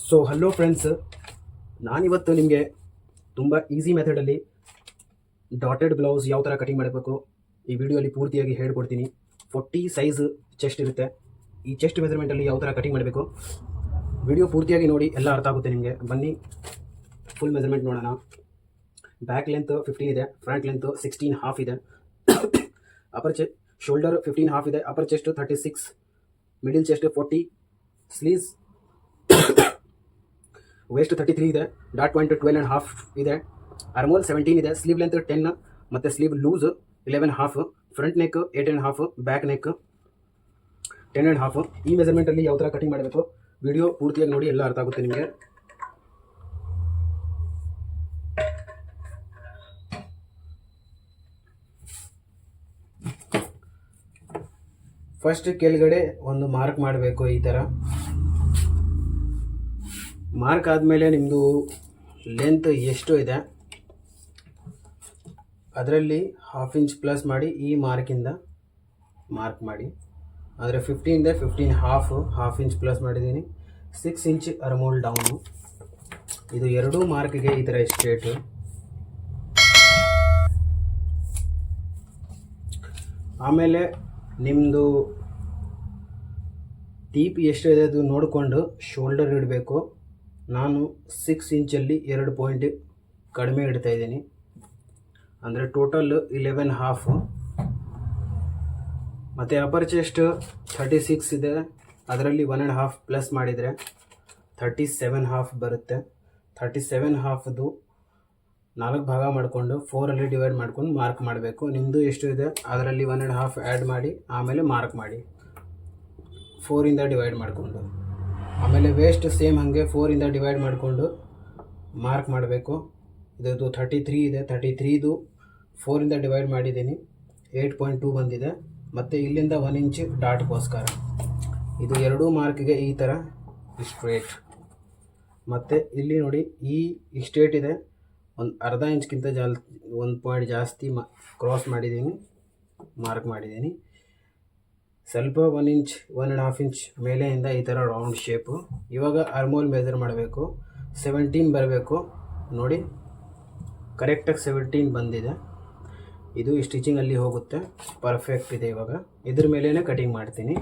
So hello friends ನಾನಿವತ್ತು ನಿಮಗೆ ತುಂಬ ಈಸಿ ಮೆಥಡಲ್ಲಿ ಡಾಟೆಡ್ ಬ್ಲೌಸ್ ಯಾವ ಥರ ಕಟಿಂಗ್ ಮಾಡಬೇಕು ಈ ವಿಡಿಯೋಲಿ ಪೂರ್ತಿಯಾಗಿ ಹೇಳ್ಕೊಡ್ತೀನಿ. ಫೋರ್ಟಿ ಸೈಜ್ ಚೆಸ್ಟ್ ಇರುತ್ತೆ. ಈ ಚೆಸ್ಟ್ ಮೆಜರ್ಮೆಂಟಲ್ಲಿ ಯಾವ ಥರ ಕಟಿಂಗ್ ಮಾಡಬೇಕು? ವಿಡಿಯೋ ಪೂರ್ತಿಯಾಗಿ ನೋಡಿ, ಎಲ್ಲ ಅರ್ಥ ಆಗುತ್ತೆ ನಿಮಗೆ. ಬನ್ನಿ ಫುಲ್ ಮೆಜರ್ಮೆಂಟ್ ನೋಡೋಣ. ಬ್ಯಾಕ್ ಲೆಂತ್ ಫಿಫ್ಟೀನ್ ಇದೆ ಫ್ರಂಟ್ ಲೆಂತ್ ಸಿಕ್ಸ್ಟೀನ್ ಹಾಫ್ ಇದೆ. ಅಪರ್ ಚೆ ಶೋಲ್ಡರ್ ಫಿಫ್ಟೀನ್ ಹಾಫ್ ಇದೆ upper chest thirty six middle chest forty sleeves waist thirty three ಇದೆ dot point twelve and half ಇದೆ. ಅರ್ಮೋಲ್ ಸೆವೆಂಟೀನ್ ಇದೆ sleeve length ten ಮತ್ತು sleeve loose eleven half front neck eight and half back neck ten and half ಈ ಮೆಜರ್ಮೆಂಟಲ್ಲಿ ಯಾವ ಥರ cutting ಮಾಡಬೇಕು? Video ಪೂರ್ತಿಯಾಗಿ ನೋಡಿ, ಎಲ್ಲ ಅರ್ಥ ಆಗುತ್ತೆ ನಿಮಗೆ. ಫಸ್ಟ್ ಕೆಳಗಡೆ ಒಂದು ಮಾರ್ಕ್ ಮಾಡಬೇಕು ಈ ಥರ ಮಾರ್ಕ್ ಆದಮೇಲೆ ನಿಮ್ಮದು ಲೆಂತ್ ಎಷ್ಟು ಇದೆ. ಅದರಲ್ಲಿ ಹಾಫ್ ಇಂಚ್ ಪ್ಲಸ್ ಮಾಡಿ ಈ ಮಾರ್ಕಿಂದ ಮಾರ್ಕ್ ಮಾಡಿ. ಆದರೆ ಫಿಫ್ಟೀನ್ದ fifteen half half inch plus ಮಾಡಿದ್ದೀನಿ. ಸಿಕ್ಸ್ ಇಂಚ್ ಅರ್ಮೋಲ್ ಡೌನು ಇದು ಎರಡೂ ಮಾರ್ಕ್ಗೆ ಈ ಥರ ಸ್ಟ್ರೇಟು ಆಮೇಲೆ ನಿಮ್ಮದು ಟೀಪ್ ಎಷ್ಟು ಇದೆ ಅದು ನೋಡಿಕೊಂಡು ಶೋಲ್ಡರ್ ಇಡಬೇಕು. ನಾನು ಸಿಕ್ಸ್ ಇಂಚಲ್ಲಿ ಎರಡು ಪಾಯಿಂಟ್ ಕಡಿಮೆ ಇಡ್ತಾ ಇದ್ದೀನಿ. ಅಂದರೆ ಟೋಟಲ್ ಇಲೆವೆನ್ ಹಾಫು ಮತ್ತು ಅಪರ್ ಚೆಸ್ಟ್ ಥರ್ಟಿ ಸಿಕ್ಸ್ ಇದೆ. ಅದರಲ್ಲಿ ಒನ್ ಆ್ಯಂಡ್ ಹಾಫ್ ಪ್ಲಸ್ ಮಾಡಿದರೆ ಥರ್ಟಿ ಸೆವೆನ್ ಹಾಫ್ ಬರುತ್ತೆ. ಥರ್ಟಿ ಸೆವೆನ್ ಹಾಫ್ದು ನಾಲ್ಕು ಭಾಗ ಮಾಡಿಕೊಂಡು ಫೋರಲ್ಲಿ ಡಿವೈಡ್ ಮಾಡ್ಕೊಂಡು ಮಾರ್ಕ್ ಮಾಡಬೇಕು. ನಿಮ್ಮದು ಎಷ್ಟು ಇದೆ? ಅದರಲ್ಲಿ ಒನ್ ಆ್ಯಂಡ್ ಹಾಫ್ ಆ್ಯಡ್ ಮಾಡಿ, ಆಮೇಲೆ ಮಾರ್ಕ್ ಮಾಡಿ. ಫೋರಿಂದ ಡಿವೈಡ್ ಮಾಡಿಕೊಂಡು. ಆಮೇಲೆ ವೇಸ್ಟ್ ಸೇಮ್ ಹಾಗೆ ಫೋರಿಂದ ಡಿವೈಡ್ ಮಾಡಿಕೊಂಡು ಮಾರ್ಕ್ ಮಾಡಬೇಕು. ಇದರದ್ದು ಥರ್ಟಿ ತ್ರೀ ಇದೆ ತರ್ಟಿ ತ್ರೀದು ಫೋರಿಂದ ಡಿವೈಡ್ ಮಾಡಿದ್ದೀನಿ. ಏಯ್ಟ್ ಪಾಯಿಂಟ್ ಟೂ ಬಂದಿದೆ. ಮತ್ತು ಇಲ್ಲಿಂದ ಒನ್ ಇಂಚ್ ಡಾಟ್ಗೋಸ್ಕರ ಇದು ಎರಡೂ ಮಾರ್ಕ್ಗೆ ಈ ಥರ ಸ್ಟ್ರೇಟ್ ಮತ್ತು ಇಲ್ಲಿ ನೋಡಿ ಈ ಸ್ಟ್ರೇಟ್ ಇದೆ. ಒಂದು ಅರ್ಧ ಇಂಚ್ಗಿಂತ ಜಾಲ್, ಒಂದು ಪಾಯಿಂಟ್ ಜಾಸ್ತಿ ಮಾ ಕ್ರಾಸ್ ಮಾಡಿದ್ದೀನಿ. ಮಾರ್ಕ್ ಮಾಡಿದ್ದೀನಿ. ಸ್ವಲ್ಪ one inch one and half inch ಮೇಲೆಯಿಂದ ಈ ಥರ ರೌಂಡ್ ಶೇಪು ಇವಾಗ ಅರ್ಮೋಲ್ ಮೆಜರ್ ಮಾಡಬೇಕು. ಸೆವೆಂಟೀನ್ ಬರಬೇಕು. ನೋಡಿ ಕರೆಕ್ಟಾಗಿ ಸೆವೆಂಟೀನ್ ಬಂದಿದೆ. ಇದು ಸ್ಟಿಚಿಂಗ್ ಅಲ್ಲಿ ಹೋಗುತ್ತೆ. ಪರ್ಫೆಕ್ಟ್ ಇದೆ ಇವಾಗ. ಇದ್ರ ಮೇಲೇ ಕಟಿಂಗ್ ಮಾಡ್ತೀನಿ.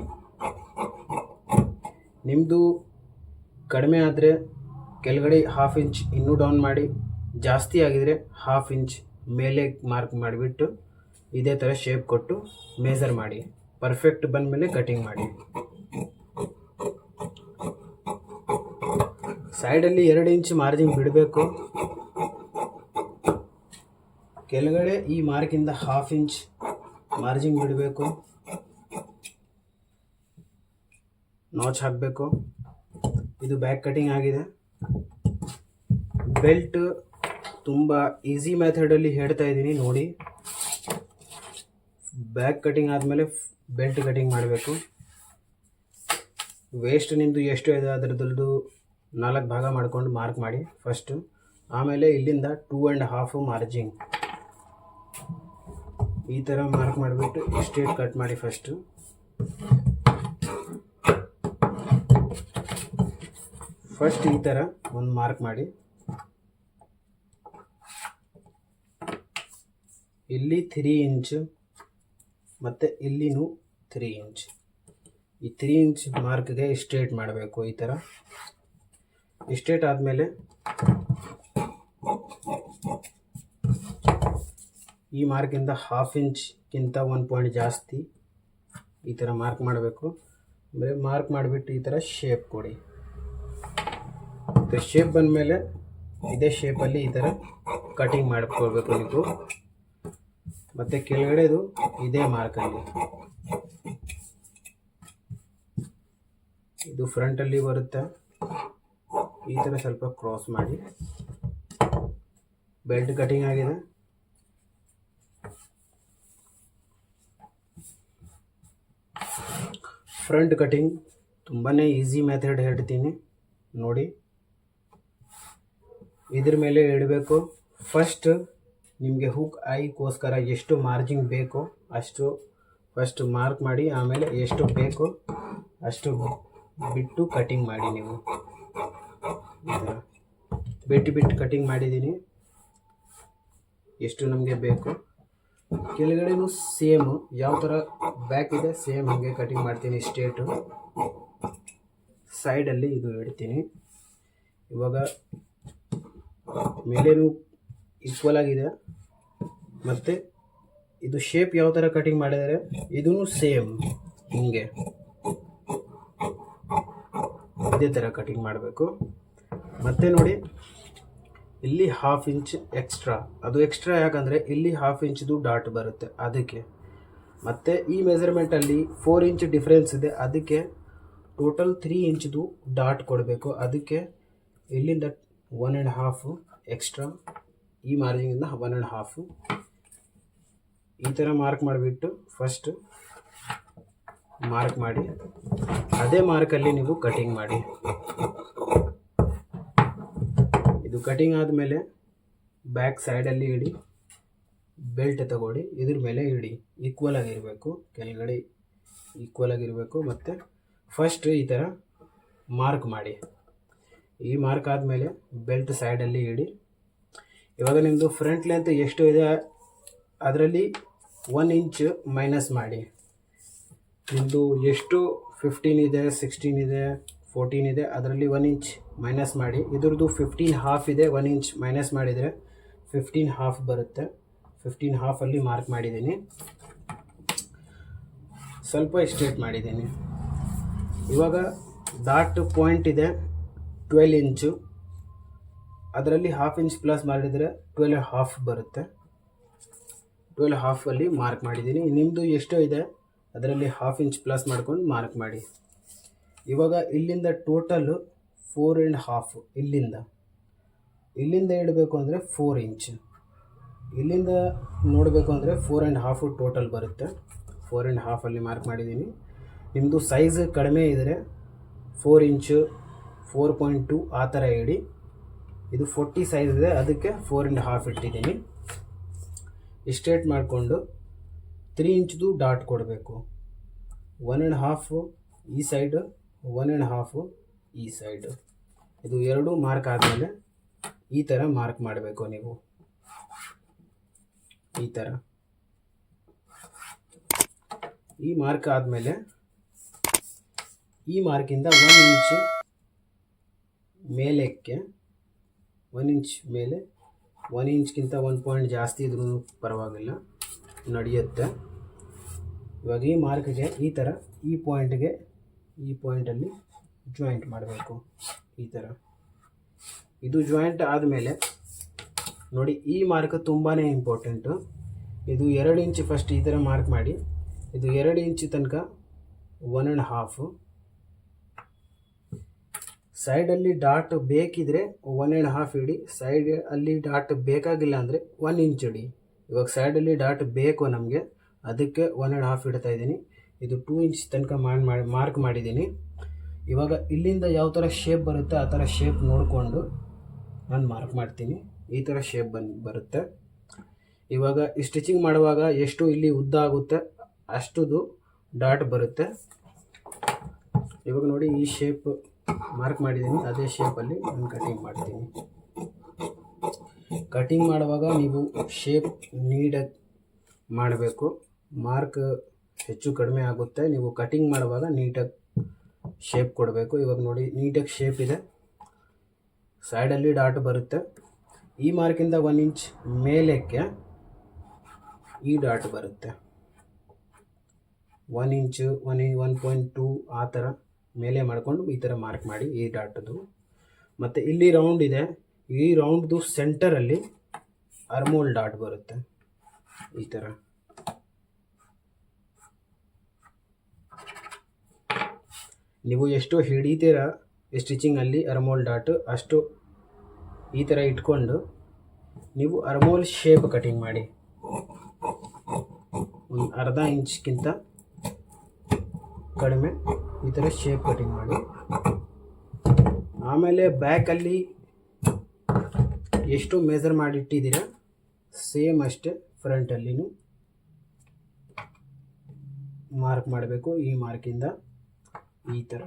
ನಿಮ್ಮದು ಕಡಿಮೆ ಆದರೆ ಕೆಳಗಡೆ ಹಾಫ್ ಇಂಚ್ ಇನ್ನೂ ಡೌನ್ ಮಾಡಿ, ಜಾಸ್ತಿ ಆಗಿದರೆ ಹಾಫ್ ಇಂಚ್ ಮೇಲೆ ಮಾರ್ಕ್ ಮಾಡಿಬಿಟ್ಟು ಇದೇ ಥರ ಶೇಪ್ ಕೊಟ್ಟು ಮೇಜರ್ ಮಾಡಿ. ಪರ್ಫೆಕ್ಟ್ ಬಂದಮೇಲೆ ಕಟಿಂಗ್ ಮಾಡಿ. ಸೈಡಲ್ಲಿ ಎರಡು ಇಂಚ್ ಮಾರ್ಜಿನ್ ಬಿಡಬೇಕು. ಕೆಳಗಡೆ ಈ ಮಾರ್ಕಿಂದ ಹಾಫ್ ಇಂಚ್ ಮಾರ್ಜಿನ್ ಬಿಡಬೇಕು. ನಾಚ್ ಹಾಕಬೇಕು. ಇದು ಬ್ಯಾಕ್ ಕಟಿಂಗ್ ಆಗಿದೆ. ಬೆಲ್ಟ್ ತುಂಬ ಈಸಿ ಮೆಥಡಲ್ಲಿ ಹೇಳ್ತಾ ಇದ್ದೀನಿ ನೋಡಿ. ಬ್ಯಾಕ್ ಕಟಿಂಗ್ ಆದಮೇಲೆ ಬೆಲ್ಟ್ ಕಟಿಂಗ್ ಮಾಡಬೇಕು. ವೇಸ್ಟ್ ನಿಂದು ಎಷ್ಟು ಇದೆ ಅದರದ್ದು ನಾಲ್ಕು ಭಾಗ ಮಾಡ್ಕೊಂಡು ಮಾರ್ಕ್ ಮಾಡಿ ಫಸ್ಟು ಆಮೇಲೆ ಇಲ್ಲಿಂದ ಟೂ ಆ್ಯಂಡ್ ಹಾಫು ಮಾರ್ಜಿಂಗ್ ಈ ಥರ ಮಾರ್ಕ್ ಮಾಡಿಬಿಟ್ಟು ಸ್ಟ್ರೇಟ್ ಕಟ್ ಮಾಡಿ ಫಸ್ಟು ಫಸ್ಟ್ ಈ ಥರ ಒಂದು ಮಾರ್ಕ್ ಮಾಡಿ. ಇಲ್ಲಿ ತ್ರೀ ಇಂಚ್ ಮತ್ತು ಇಲ್ಲಿನೂ ತ್ರೀ ಇಂಚ್ ಈ ತ್ರೀ ಇಂಚ್ ಮಾರ್ಕ್ಗೆ ಸ್ಟ್ರೇಟ್ ಮಾಡಬೇಕು ಈ ಥರ ಸ್ಟ್ರೇಟ್ ಆದಮೇಲೆ ಈ ಮಾರ್ಕಿಂದ ಹಾಫ್ ಇಂಚ್ಗಿಂತ ಒನ್ ಪಾಯಿಂಟ್ ಜಾಸ್ತಿ ಈ ಥರ ಮಾರ್ಕ್ ಮಾಡಬೇಕು. ಅಂದರೆ ಮಾರ್ಕ್ ಮಾಡಿಬಿಟ್ಟು ಈ ಥರ ಶೇಪ್ ಕೊಡಿ. ಶೇಪ್ ಬಂದಮೇಲೆ ಇದೇ ಶೇಪಲ್ಲಿ ಈ ಥರ ಕಟಿಂಗ್ ಮಾಡಿಕೊಳ್ಬೇಕು ನೀವು. ಮತ್ತು ಕೆಳಗಡೆದು ಇದೇ ಮಾರ್ಕಲ್ಲಿ ಇದು ಫ್ರಂಟಲ್ಲಿ ಬರುತ್ತೆ. ಈ ಥರ ಸ್ವಲ್ಪ ಕ್ರಾಸ್ ಮಾಡಿ. ಬೆಲ್ಟ್ ಕಟಿಂಗ್ ಆಗಿದೆ. ಫ್ರಂಟ್ ಕಟಿಂಗ್ ತುಂಬಾ ಈಸಿ ಮೆಥಡ್ ಹೇಳ್ತೀನಿ. ನೋಡಿ. ಇದ್ರ ಮೇಲೆ ಇಡಬೇಕು. ಫಸ್ಟ್ ನಿಮಗೆ ಹುಕ್ ಐಗೋಸ್ಕರ ಎಷ್ಟು ಮಾರ್ಜಿನ್ ಬೇಕೋ ಅಷ್ಟು ಫಸ್ಟ್ ಮಾರ್ಕ್ ಮಾಡಿ, ಆಮೇಲೆ ಎಷ್ಟು ಬೇಕೋ ಅಷ್ಟು ಬಿಟ್ಟು ಕಟಿಂಗ್ ಮಾಡಿ ನೀವು. ಬಿಟ್ಟು ಬಿಟ್ಟು ಕಟಿಂಗ್ ಮಾಡಿದ್ದೀನಿ ಎಷ್ಟು ನಮಗೆ ಬೇಕು. ಕೆಳಗಡೆನೂ ಸೇಮ್ ಯಾವ ಥರ ಬ್ಯಾಕ್ ಇದೆ ಸೇಮ್ ಹಾಗೆ ಕಟಿಂಗ್ ಮಾಡ್ತೀನಿ ಸ್ಟೇಟು ಸೈಡಲ್ಲಿ ಇದು ಇಡ್ತೀನಿ. ಇವಾಗ ಮೇಲೇನು ಈಕ್ವಲ್ ಆಗಿದೆ. ಮತ್ತು ಇದು ಶೇಪ್ ಯಾವ ಥರ ಕಟಿಂಗ್ ಮಾಡಿದ್ದಾರೆ? ಇದೂ ಸೇಮ್ ಹಿಂಗೆ. ಇದೇ ಥರ ಕಟಿಂಗ್ ಮಾಡಬೇಕು. ಮತ್ತೆ ನೋಡಿ, ಇಲ್ಲಿ ಹಾಫ್ ಇಂಚ್ ಎಕ್ಸ್ಟ್ರಾ ಅದು ಎಕ್ಸ್ಟ್ರಾ ಯಾಕಂದರೆ ಇಲ್ಲಿ ಹಾಫ್ ಇಂಚ್ದು ಡಾಟ್ ಬರುತ್ತೆ ಅದಕ್ಕೆ. ಮತ್ತು ಈ ಮೆಜರ್ಮೆಂಟಲ್ಲಿ ಫೋರ್ ಇಂಚ್ ಡಿಫ್ರೆನ್ಸ್ ಇದೆ, ಅದಕ್ಕೆ ಟೋಟಲ್ ತ್ರೀ ಇಂಚ್ದು ಡಾಟ್ ಕೊಡಬೇಕು. ಅದಕ್ಕೆ ಇಲ್ಲಿಂದ ಒನ್ ಆ್ಯಂಡ್ ಹಾಫು ಎಕ್ಸ್ಟ್ರಾ ಈ ಮಾರ್ಜಿನಿಂದ ಒನ್ ಆ್ಯಂಡ್ ಹಾಫು ಈ ಥರ ಮಾರ್ಕ್ ಮಾಡಿಬಿಟ್ಟು ಫಸ್ಟ್ ಮಾರ್ಕ್ ಮಾಡಿ, ಅದೇ ಮಾರ್ಕಲ್ಲಿ ನೀವು ಕಟಿಂಗ್ ಮಾಡಿ. ಇದು ಕಟಿಂಗ್ ಆದಮೇಲೆ ಬ್ಯಾಕ್ ಸೈಡಲ್ಲಿ ಇಡಿ ಬೆಲ್ಟ್ ತಗೊಳ್ಳಿ, ಇದ್ರ ಮೇಲೆ ಇಡಿ. ಈಕ್ವಲ್ ಆಗಿರಬೇಕು, ಕೆಳಗಡೆ ಈಕ್ವಲ್ ಆಗಿರಬೇಕು, ಮತ್ತು ಫಸ್ಟ್ ಈ ಥರ ಮಾರ್ಕ್ ಮಾಡಿ. ಈ ಮಾರ್ಕ್ ಆದಮೇಲೆ ಬೆಲ್ಟ್ ಸೈಡಲ್ಲಿ ಇಡಿ. ಇವಾಗ ನಿಮ್ಮದು ಫ್ರಂಟ್ ಲೆಂತ್ ಎಷ್ಟು ಇದೆ? ಅದರಲ್ಲಿ ಒನ್ ಇಂಚ್ ಮೈನಸ್ ಮಾಡಿ. ನಿಮ್ಮದು ಎಷ್ಟು? ಫಿಫ್ಟೀನ್ ಇದೆ ಸಿಕ್ಸ್ಟೀನ್ ಇದೆ ಫೋರ್ಟೀನ್ ಇದೆ, ಅದರಲ್ಲಿ ಒನ್ ಇಂಚ್ ಮೈನಸ್ ಮಾಡಿ. ಇದ್ರದ್ದು ಫಿಫ್ಟೀನ್ ಹಾಫ್ ಇದೆ ಒನ್ ಇಂಚ್ ಮೈನಸ್ ಮಾಡಿದರೆ ಫಿಫ್ಟೀನ್ ಹಾಫ್ ಬರುತ್ತೆ. ಫಿಫ್ಟೀನ್ ಹಾಫಲ್ಲಿ ಮಾರ್ಕ್ ಮಾಡಿದ್ದೀನಿ. ಸ್ವಲ್ಪ ಎಸ್ಟೇಟ್ ಮಾಡಿದ್ದೀನಿ. ಇವಾಗ ಡಾಟ್ ಪಾಯಿಂಟ್ ಇದೆ ಟ್ವೆಲ್ ಇಂಚು ಅದರಲ್ಲಿ ಹಾಫ್ ಇಂಚ್ ಪ್ಲಸ್ ಮಾಡಿದರೆ ಟ್ವೆಲ್ ಹಾಫ್ ಬರುತ್ತೆ. ಟ್ವೆಲ್ ಹಾಫಲ್ಲಿ ಮಾರ್ಕ್ ಮಾಡಿದ್ದೀನಿ. ನಿಮ್ಮದು ಎಷ್ಟು ಇದೆ, ಅದರಲ್ಲಿ ಹಾಫ್ ಇಂಚ್ ಪ್ಲಸ್ ಮಾಡ್ಕೊಂಡು ಮಾರ್ಕ್ ಮಾಡಿ. ಇವಾಗ ಇಲ್ಲಿಂದ ಟೋಟಲು ಫೋರ್ ಆ್ಯಂಡ್ ಹಾಫ್ ಇಲ್ಲಿಂದ. ಇಲ್ಲಿಂದ ಇಡಬೇಕು ಅಂದರೆ ಫೋರ್ ಇಂಚ್ ಇಲ್ಲಿಂದ ನೋಡಬೇಕು ಅಂದರೆ ಫೋರ್ ಆ್ಯಂಡ್ ಹಾಫು ಟೋಟಲ್ ಬರುತ್ತೆ. ಫೋರ್ ಆ್ಯಂಡ್ ಹಾಫಲ್ಲಿ ಮಾರ್ಕ್ ಮಾಡಿದ್ದೀನಿ. ನಿಮ್ಮದು ಸೈಜ್ ಕಡಿಮೆ ಇದ್ದರೆ four inch four point two ಆ ಥರ ಇಡಿ ಇದು ಫೋರ್ಟಿ ಸೈಜ್ ಇದೆ. ಅದಕ್ಕೆ ಫೋರ್ ಆ್ಯಂಡ್ ಹಾಫ್ ಇಟ್ಟಿದ್ದೀನಿ. ಇಸ್ಟ್ರೇಟ್ ಮಾಡಿಕೊಂಡು ತ್ರೀ ಇಂಚ್ದು ಡಾಟ್ ಕೊಡಬೇಕು. ಒನ್ ಆ್ಯಂಡ್ ಹಾಫು ಈ ಸೈಡು ಒನ್ ಆ್ಯಂಡ್ ಹಾಫು ಈ ಸೈಡು ಇದು ಎರಡೂ ಮಾರ್ಕ್ ಆದಮೇಲೆ ಈ ಥರ ಮಾರ್ಕ್ ಮಾಡಬೇಕು ನೀವು. ಈ ಥರ ಈ ಮಾರ್ಕ್ ಆದಮೇಲೆ ಈ ಮಾರ್ಕಿಂದ ಒನ್ ಇಂಚು ಮೇಲಕ್ಕೆ ಒನ್ ಇಂಚ್ ಮೇಲೆ ಒನ್ ಇಂಚ್ಗಿಂತ ಒನ್ ಪಾಯಿಂಟ್ ಜಾಸ್ತಿ ಇದ್ರೂ ಪರವಾಗಿಲ್ಲ, ನಡೆಯುತ್ತೆ. ಇವಾಗ ಈ ಮಾರ್ಕ್ಗೆ ಈ ಥರ ಈ ಪಾಯಿಂಟ್ಗೆ ಈ ಪಾಯಿಂಟಲ್ಲಿ ಜಾಯಿಂಟ್ ಮಾಡಬೇಕು, ಈ ಥರ. ಇದು ಜಾಯಿಂಟ್ ಆದಮೇಲೆ ನೋಡಿ, ಈ ಮಾರ್ಕ್ ತುಂಬಾ ಇಂಪಾರ್ಟೆಂಟು. ಇದು ಎರಡು ಇಂಚ್ ಫಸ್ಟ್ ಈ ಥರ ಮಾರ್ಕ್ ಮಾಡಿ, ಇದು ಎರಡು ಇಂಚ್ ತನಕ ಒನ್ ಆ್ಯಂಡ್ ಹಾಫು. ಸೈಡಲ್ಲಿ ಡಾಟ್ ಬೇಕಿದ್ರೆ ಒನ್ ಆ್ಯಂಡ್ ಹಾಫ್ ಇಡಿ ಸೈಡ್ ಅಲ್ಲಿ ಡಾಟ್ ಬೇಕಾಗಿಲ್ಲ ಅಂದರೆ ಒನ್ ಇಂಚ್ ಇಡಿ ಇವಾಗ ಸೈಡಲ್ಲಿ ಡಾಟ್ ಬೇಕು ನಮಗೆ, ಅದಕ್ಕೆ ಒನ್ ಆ್ಯಂಡ್ ಹಾಫ್ ಇಡ್ತಾ ಇದ್ದೀನಿ. ಇದು ಟೂ ಇಂಚ್ ತನಕ ಮಾಡಿ ಮಾರ್ಕ್ ಮಾಡಿದ್ದೀನಿ. ಇವಾಗ ಇಲ್ಲಿಂದ ಯಾವ ಥರ ಶೇಪ್ ಬರುತ್ತೆ, ಆ ಥರ ಶೇಪ್ ನೋಡಿಕೊಂಡು ನಾನು ಮಾರ್ಕ್ ಮಾಡ್ತೀನಿ. ಈ ಥರ ಶೇಪ್ ಬನ್ ಬರುತ್ತೆ. ಇವಾಗ ಈ ಸ್ಟಿಚಿಂಗ್ ಮಾಡುವಾಗ ಎಷ್ಟು ಇಲ್ಲಿ ಉದ್ದ ಆಗುತ್ತೆ, ಅಷ್ಟುದು ಡಾಟ್ ಬರುತ್ತೆ. ಇವಾಗ ನೋಡಿ ಈ ಶೇಪ್ ಮಾರ್ಕ್ ಮಾಡಿದ್ದೀನಿ, ಅದೇ ಶೇಪಲ್ಲಿ ನಾನು ಕಟಿಂಗ್ ಮಾಡ್ತೀನಿ. ಕಟಿಂಗ್ ಮಾಡುವಾಗ ನೀವು ಶೇಪ್ ನೀಟಾಗಿ ಮಾಡಬೇಕು. ಮಾರ್ಕ್ ಹೆಚ್ಚು ಕಡಿಮೆ ಆಗುತ್ತೆ. ನೀವು ಕಟಿಂಗ್ ಮಾಡುವಾಗ ನೀಟಾಗಿ ಶೇಪ್ ಕೊಡಬೇಕು. ಇವಾಗ ನೋಡಿ ನೀಟಾಗಿ ಶೇಪ್ ಇದೆ. ಸೈಡಲ್ಲಿ ಡಾಟ್ ಬರುತ್ತೆ. ಈ ಮಾರ್ಕಿಂದ ಒನ್ ಇಂಚ್ ಮೇಲಕ್ಕೆ ಈ ಡಾಟ್ ಬರುತ್ತೆ. One inch one one point two ಆ ಥರ ಮೇಲೆ ಮಾಡಿಕೊಂಡು ಈ ಥರ ಮಾರ್ಕ್ ಮಾಡಿ ಈ ಡಾಟದು ಮತ್ತು ಇಲ್ಲಿ ರೌಂಡ್ ಇದೆ. ಈ ರೌಂಡ್ದು ಸೆಂಟರಲ್ಲಿ ಅರ್ಮೋಲ್ ಡಾಟ್ ಬರುತ್ತೆ. ಈ ಥರ ನೀವು ಎಷ್ಟು ಹಿಡಿತೀರ ಸ್ಟಿಚಿಂಗಲ್ಲಿ ಅರ್ಮೋಲ್ ಡಾಟ್ ಅಷ್ಟು ಈ ಥರ ಇಟ್ಕೊಂಡು ನೀವು ಅರ್ಮೋಲ್ ಶೇಪ್ ಕಟಿಂಗ್ ಮಾಡಿ. ಒಂದು ಅರ್ಧ ಇಂಚ್ಗಿಂತ ಕಡಿಮೆ ಈ ಥರ ಶೇಪ್ ಕಟಿಂಗ್ ಮಾಡಿ. ಆಮೇಲೆ ಬ್ಯಾಕಲ್ಲಿ ಎಷ್ಟು ಮೇಜರ್ ಮಾಡಿಟ್ಟಿದ್ದೀರ? ಸೇಮ್ ಅಷ್ಟೇ ಫ್ರಂಟಲ್ಲಿನೂ ಮಾರ್ಕ್ ಮಾಡಬೇಕು ಈ ಮಾರ್ಕಿಂದ ಈ ಥರ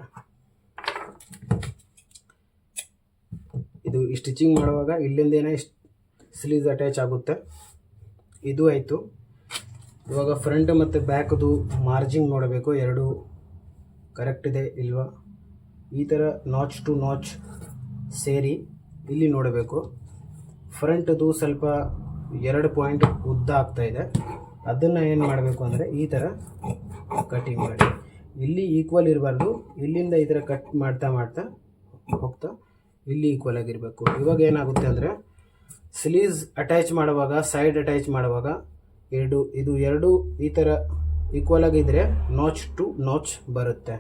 ಇದು ಸ್ಟಿಚಿಂಗ್ ಮಾಡುವಾಗ ಇಲ್ಲಿಂದೇನೆ ಸ್ಲೀವ್ಸ್ ಅಟ್ಯಾಚ್ ಆಗುತ್ತೆ. ಇದು ಆಯಿತು. ಇವಾಗ ಫ್ರಂಟ್ ಮತ್ತು ಬ್ಯಾಕ್ದು ಮಾರ್ಜಿಂಗ್ ನೋಡಬೇಕು. ಎರಡು ಕರೆಕ್ಟ್ ಇದೆ ಇಲ್ವಾ? ಈ ಥರ ನಾಚ್ ಟು ನಾಚ್ ಸೇರಿ ಇಲ್ಲಿ ನೋಡಬೇಕು. ಫ್ರಂಟ್ದು ಸ್ವಲ್ಪ ಎರಡು ಪಾಯಿಂಟ್ ಉದ್ದ ಆಗ್ತಾ ಇದೆ. ಅದನ್ನು ಏನು ಮಾಡಬೇಕು ಅಂದರೆ ಈ ಥರ ಕಟಿಂಗ್ ಮಾಡಿ. ಇಲ್ಲಿ ಈಕ್ವಲ್ ಇರಬಾರ್ದು. ಇಲ್ಲಿಂದ ಈ ಥರ ಕಟ್ ಮಾಡ್ತಾ ಮಾಡ್ತಾ ಹೋಗ್ತಾ ಇಲ್ಲಿ ಈಕ್ವಲ್ ಆಗಿರಬೇಕು. ಇವಾಗ ಏನಾಗುತ್ತೆ ಅಂದರೆ ಸ್ಲೀವ್ಸ್ ಅಟ್ಯಾಚ್ ಮಾಡುವಾಗ ಸೈಡ್ ಅಟ್ಯಾಚ್ ಮಾಡುವಾಗ ಎರಡು, ಇದು ಎರಡು ಈ ಥರ ಈಕ್ವಲ್ ಆಗಿದ್ದರೆ ನೋಚ್ ಟು ನೋಚ್ ಬರುತ್ತೆ.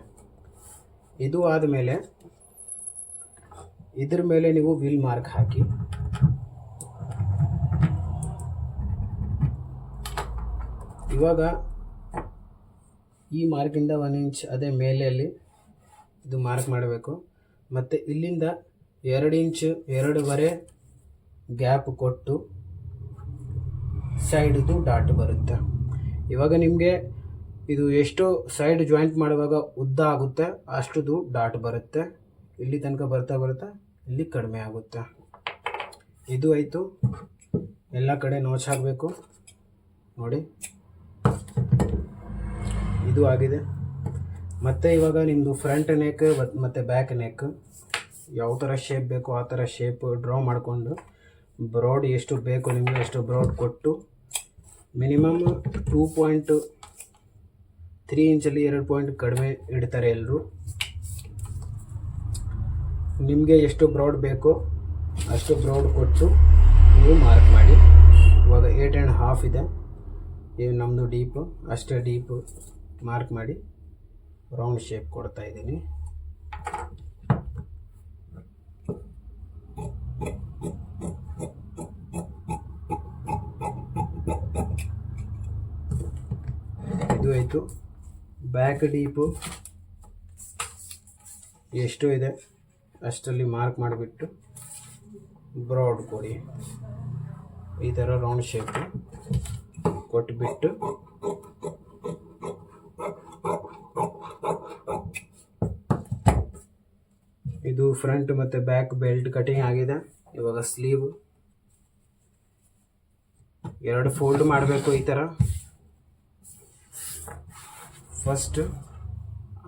ಇದು ಆದಮೇಲೆ ಇದ್ರ ಮೇಲೆ ನೀವು ವಿಲ್ ಮಾರ್ಕ್ ಹಾಕಿ. ಇವಾಗ ಈ ಮಾರ್ಕಿಂದ ಒನ್ ಇಂಚ್ ಅದೇ ಮೇಲೆಯಲ್ಲಿ ಇದು ಮಾರ್ಕ್ ಮಾಡಬೇಕು. ಮತ್ತು ಇಲ್ಲಿಂದ ಎರಡು ಇಂಚ್ ಎರಡೂವರೆ ಗ್ಯಾಪ್ ಕೊಟ್ಟು ಸೈಡ್ದು ಡಾಟ್ ಬರುತ್ತೆ. ಇವಾಗ ನಿಮಗೆ ಇದು ಎಷ್ಟು ಸೈಡ್ ಜಾಯಿಂಟ್ ಮಾಡುವಾಗ ಉದ್ದ ಆಗುತ್ತೆ, ಅಷ್ಟುದು ಡಾಟ್ ಬರುತ್ತೆ. ಇಲ್ಲಿ ತನಕ ಬರ್ತಾ ಬರ್ತಾ ಇಲ್ಲಿ ಕಡಿಮೆ ಆಗುತ್ತೆ. ಇದು ಆಯಿತು. ಎಲ್ಲ ಕಡೆ ನೋಚ್ ಹಾಕಬೇಕು. ನೋಡಿ. ಇದು ಆಗಿದೆ. ಮತ್ತು ಇವಾಗ ನಿಮ್ಮದು ಫ್ರಂಟ್ ನೆಕ್ ಮತ್ತು ಬ್ಯಾಕ್ ನೆಕ್ ಯಾವ ಥರ ಶೇಪ್ ಬೇಕು ಆ ಥರ ಶೇಪ್ ಡ್ರಾ ಮಾಡಿಕೊಂಡು ಬ್ರಾಡ್ ಎಷ್ಟು ಬೇಕು ನಿಮಗೆ ಎಷ್ಟು ಬ್ರಾಡ್ ಕೊಟ್ಟು ಮಿನಿಮಮ್ ಟೂ ಪಾಯಿಂಟ್ ತ್ರೀ ಇಂಚಲ್ಲಿ ಎರಡು ಪಾಯಿಂಟ್ ಕಡಿಮೆ ಇಡ್ತಾರೆ ಎಲ್ಲರೂ ನಿಮಗೆ ಎಷ್ಟು ಬ್ರಾಡ್ ಬೇಕೋ ಅಷ್ಟು ಬ್ರಾಡ್ ಕೊಟ್ಟು ನೀವು ಮಾರ್ಕ್ ಮಾಡಿ. ಇವಾಗ ಏಟ್ ಆ್ಯಂಡ್ ಹಾಫ್ ಇದೆ. ಇದು ನಮ್ಮದು ಡೀಪು, ಅಷ್ಟೇ ಡೀಪು ಮಾರ್ಕ್ ಮಾಡಿ ರೌಂಡ್ ಶೇಪ್ ಕೊಡ್ತಾ ಇದ್ದೀನಿ ಇದು ಬ್ಯಾಕ್ ಡೀಪು ಎಷ್ಟು ಇದೆ. ಅಷ್ಟರಲ್ಲಿ ಮಾರ್ಕ್ ಮಾಡಿಬಿಟ್ಟು ಬ್ರಾಡ್ ಕೊಡಿ. ಈ ಥರ ರೌಂಡ್ ಶೇಪ್ ಕೊಟ್ಬಿಟ್ಟು ಇದು ಫ್ರಂಟ್ ಮತ್ತು ಬ್ಯಾಕ್ ಬೆಲ್ಟ್ ಕಟಿಂಗ್ ಆಗಿದೆ. ಇವಾಗ ಸ್ಲೀವ್ ಎರಡು ಫೋಲ್ಡ್ ಮಾಡಬೇಕು ಈ ಥರ ಫಸ್ಟ್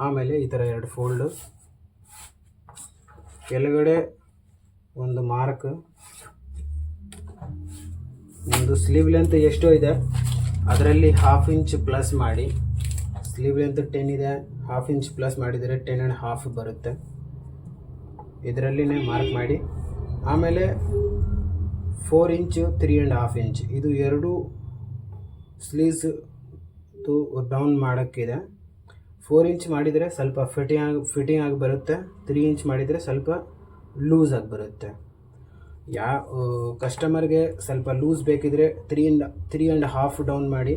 ಆಮೇಲೆ ಈ ಥರ ಎರಡು ಫೋಲ್ಡು ಕೆಳಗಡೆ ಒಂದು ಮಾರ್ಕ್ ಒಂದು ಸ್ಲೀವ್ ಲೆಂತ್ ಎಷ್ಟೋ ಇದೆ. ಅದರಲ್ಲಿ ಹಾಫ್ ಇಂಚ್ ಪ್ಲಸ್ ಮಾಡಿ. ಸ್ಲೀವ್ ಲೆಂತ್ ಟೆನ್ ಇದೆ. ಹಾಫ್ ಇಂಚ್ ಪ್ಲಸ್ ಮಾಡಿದರೆ ಟೆನ್ ಆ್ಯಂಡ್ ಹಾಫ್ ಬರುತ್ತೆ. ಇದರಲ್ಲಿನೇ ಮಾರ್ಕ್ ಮಾಡಿ. ಆಮೇಲೆ four inch three and half inch ಇದು ಎರಡು ಸ್ಲೀವ್ಸ್ ಡೌನ್ ಮಾಡೋಕ್ಕಿದೆ. ಫೋರ್ ಇಂಚ್ ಮಾಡಿದರೆ ಸ್ವಲ್ಪ ಫಿಟ್ಟಿಂಗ್ ಆಗಿ ಫಿಟ್ಟಿಂಗ್ ಆಗಿ ಬರುತ್ತೆ. ತ್ರೀ ಇಂಚ್ ಮಾಡಿದರೆ ಸ್ವಲ್ಪ ಲೂಸ್ ಆಗಿ ಬರುತ್ತೆ. ಯಾ ಕಸ್ಟಮರ್ಗೆ ಸ್ವಲ್ಪ ಲೂಸ್ ಬೇಕಿದ್ರೆ three inch three and half down ಮಾಡಿ.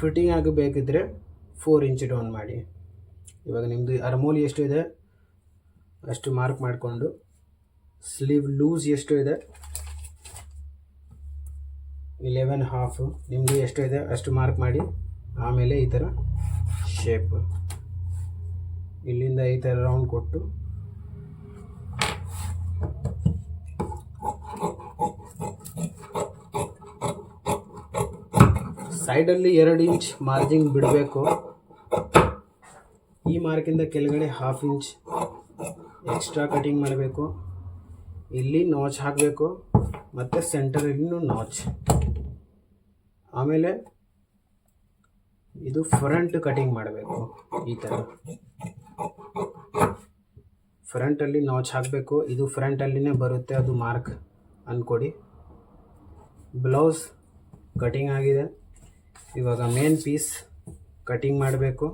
ಫಿಟ್ಟಿಂಗ್ ಆಗಿ ಬೇಕಿದ್ದರೆ ಫೋರ್ ಇಂಚ್ ಡೌನ್ ಮಾಡಿ. ಇವಾಗ ನಿಮ್ಮದು ಅರಮೋಲಿ ಎಷ್ಟು ಇದೆ? ಅಷ್ಟು ಮಾರ್ಕ್ ಮಾಡಿಕೊಂಡು. ಸ್ಲೀವ್ ಲೂಸ್ ಎಷ್ಟು ಇದೆ? ಇಲೆವೆನ್ ಹಾಫು ನಿಮ್ಮದು ಎಷ್ಟು ಇದೆ? ಅಷ್ಟು ಮಾರ್ಕ್ ಮಾಡಿ. ಆಮೇಲೆ ಈ ಥರ ಶೇಪ್ ಇಲ್ಲಿಂದ ಈ ಥರ ರೌಂಡ್ ಕೊಟ್ಟು ಸೈಡಲ್ಲಿ ಎರಡು ಇಂಚ್ ಮಾರ್ಜಿಂಗ್ ಬಿಡಬೇಕು. ಈ ಮಾರ್ಕಿಂದ ಕೆಳಗಡೆ ಹಾಫ್ ಇಂಚ್ ಎಕ್ಸ್ಟ್ರಾ ಕಟಿಂಗ್ ಮಾಡಬೇಕು. ಇಲ್ಲಿ ನಾಚ್ ಹಾಕಬೇಕು. ಮತ್ತು ಸೆಂಟರಲ್ಲಿನೂ ನಾಚ್ ಆಮೇಲೆ ಇದು ಫ್ರಂಟ್ ಕಟಿಂಗ್ ಮಾಡಬೇಕು, ಈ ಥರ ಫ್ರಂಟಲ್ಲಿ ನಾಚ್ ಹಾಕಬೇಕು, ಇದು ಫ್ರಂಟಲ್ಲಿನೇ ಬರುತ್ತೆ, ಅದು ಮಾರ್ಕ್ ಅಂದ್ಕೊಡಿ ಬ್ಲೌಸ್ ಕಟಿಂಗ್ ಆಗಿದೆ. ಇವಾಗ ಮೇನ್ ಪೀಸ್ ಕಟಿಂಗ್ ಮಾಡಬೇಕು.